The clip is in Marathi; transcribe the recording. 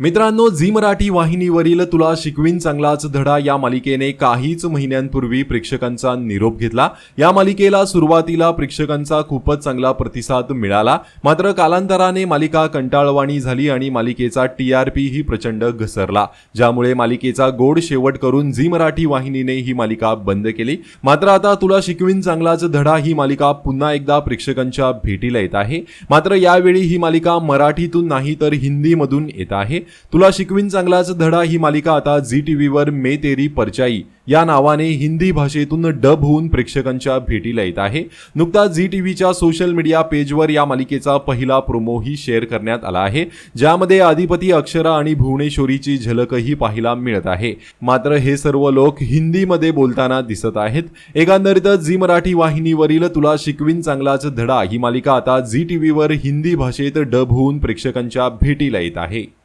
मित्रांनो झी मराठी वाहिनीवरील तुला शिकवीन चांगलाच धडा या मालिकेने काहीच महिन्यांपूर्वी प्रेक्षकांचा निरोप घेतला. या मालिकेला सुरुवातीला प्रेक्षकांचा खूपच चांगला प्रतिसाद मिळाला. मात्र कालांतराने मालिका कंटाळवाणी झाली आणि मालिकेचा टी आर पी ही प्रचंड घसरला. ज्यामुळे मालिकेचा गोड शेवट करून झी मराठी वाहिनीने ही मालिका बंद केली. मात्र आता तुला शिकवीन चांगलाच धडा ही मालिका पुन्हा एकदा प्रेक्षकांच्या भेटीला येत आहे. मात्र यावेळी ही मालिका मराठीतून नाही तर हिंदीमधून येत आहे. तुला शिकवीन चांगलाच धडा ही मालिका आता झी टी व्हीवर मे तेरी परचाई या नावाने हिंदी भाषेतून डब होऊन प्रेक्षकांच्या भेटीला येत आहे. नुकताच झी टी व्हीच्या सोशल मीडिया पेजवर या मालिकेचा पहिला प्रोमोही शेअर करण्यात आला आहे ज्यामध्ये अधिपती अक्षरा आणि भुवनेश्वरीची झलकही पाहायला मिळत आहे. मात्र हे सर्व लोक हिंदीमध्ये बोलताना दिसत आहेत. एकंदरीतच झी मराठी वाहिनीवरील तुला शिकवीन चांगलाच धडा ही मालिका आता झी टी व्हीवर हिंदी भाषेत डब होऊन प्रेक्षकांच्या भेटीला येत आहे.